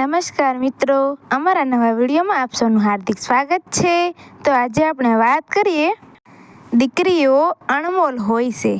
નમસ્કાર મિત્રો. અમારા નવા વિડીયોમાં આપ સૌનું હાર્દિક સ્વાગત છે. તો આજે આપણે વાત કરીએ દીકરીઓ અણમોલ હોય છે.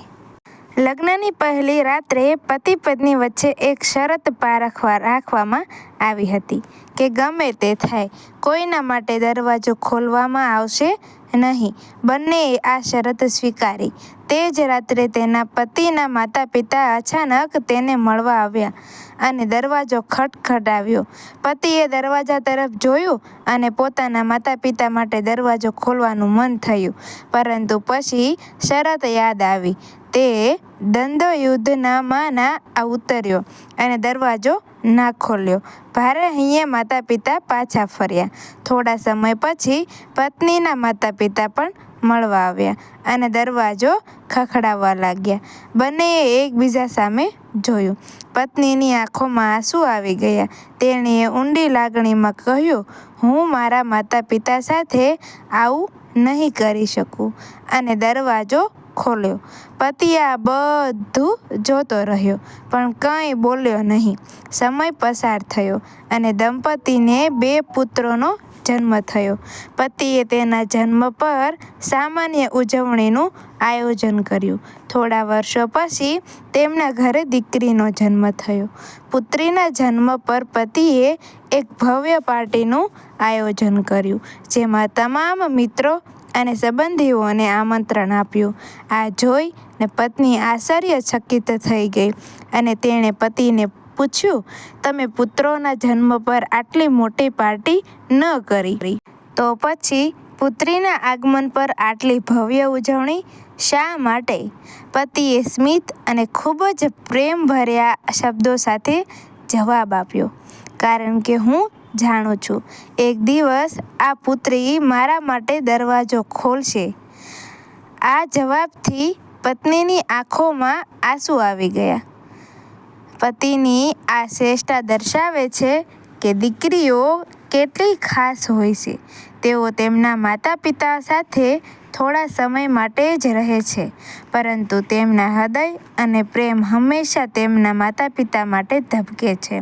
લગ્નની પહેલી રાત્રે પતિ પત્ની વચ્ચે એક શરત પારખવા રાખવામાં આવી હતી કે ગમે તે થાય, કોઈના માટે દરવાજો ખોલવામાં આવશે નહીં. બંનેએ આ શરત સ્વીકારી. તે જ રાત્રે તેના પતિના માતા પિતા અચાનક તેને મળવા આવ્યા અને દરવાજો ખટખટાવ્યો. પતિએ દરવાજા તરફ જોયું અને પોતાના માતા પિતા માટે દરવાજો ખોલવાનું મન થયું. પરંતુ પછી શરત યાદ આવી. તે દ્વંદ્વયુદ્ધનામાં ના ઉતર્યો અને દરવાજો ના ખોલ્યો. ભારે હૈયે માતા પિતા પાછા ફર્યા. થોડા સમય પછી પત્નીના માતા પિતા પણ મળવા આવ્યા અને દરવાજો ખખડાવવા લાગ્યા. બંનેએ એકબીજા સામે જોયું. પત્નીની આંખોમાં આંસુ આવી ગયા. તેણીએ ઊંડી લાગણીમાં કહ્યું, હું મારા માતા પિતા સાથે આવું નહીં કરી શકું. અને દરવાજો ખોલ્યો. પતિ આ બધું જોતો રહ્યો, પણ કંઈ બોલ્યો નહીં. સમય પસાર થયો અને દંપતીને બે પુત્રોનો જન્મ થયો. પતિએ તેના જન્મ પર સામાન્ય ઉજવણીનું આયોજન કર્યું. થોડા વર્ષો પછી તેમના ઘરે દીકરીનો જન્મ થયો. પુત્રીના જન્મ પર પતિએ એક ભવ્ય પાર્ટીનું આયોજન કર્યું, જેમાં તમામ મિત્રો અને સંબંધીઓને આમંત્રણ આપ્યું. આ જોઈ ને પત્ની આશ્ચર્યચકિત થઈ ગઈ અને તેણે પતિને પૂછ્યું, તમે પુત્રોના જન્મ પર આટલી મોટી પાર્ટી ન કરી? તો પછી પુત્રીના આગમન પર આટલી ભવ્ય ઉજવણી શા માટે પતિએ સ્મિત અને ખૂબ જ પ્રેમભર્યા શબ્દો સાથે જવાબ આપ્યો, કારણ કે હું જાણું છું. એક દિવસ આ પુત્રી મારા માટે દરવાજો ખોલશે. આ જવાબથી પત્નીની આંખોમાં આંસુ આવી ગયા. પતિની આ શ્રેષ્ઠતા દર્શાવે છે કે દીકરીઓ કેટલી ખાસ હોય છે. તેઓ તેમના માતા પિતા સાથે થોડા સમય માટે જ રહે છે. પરંતુ તેમના હૃદય અને પ્રેમ હંમેશા તેમના માતા પિતા માટે ધબકે છે.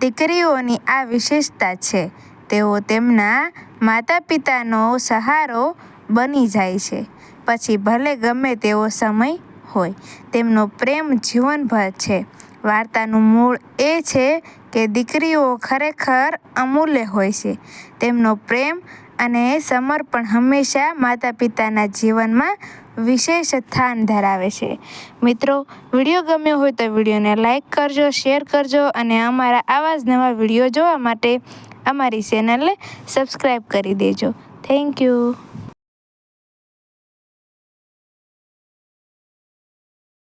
દીકરીઓની આ વિશેષતા છે. તેઓ તેમના માતા પિતાનો સહારો બની જાય છે. પછી ભલે ગમે તેવો સમય હોય, તેમનો પ્રેમ જીવનભર છે. વાર્તાનું મૂળ એ છે કે દીકરીઓ ખરેખર અમૂલ્ય હોય છે. તેમનો પ્રેમ અને સમર્પણ હંમેશા માતા પિતાના જીવનમાં વિશેષ સ્થાન ધરાવે છે. મિત્રો, વીડિયો ગમ્યો હોય તો વિડીયોને લાઈક કરજો, શેર કરજો અને અમારા આવા જ નવા વીડિયો જોવા માટે અમારી ચેનલને સબસ્ક્રાઈબ કરી દેજો. Thank you.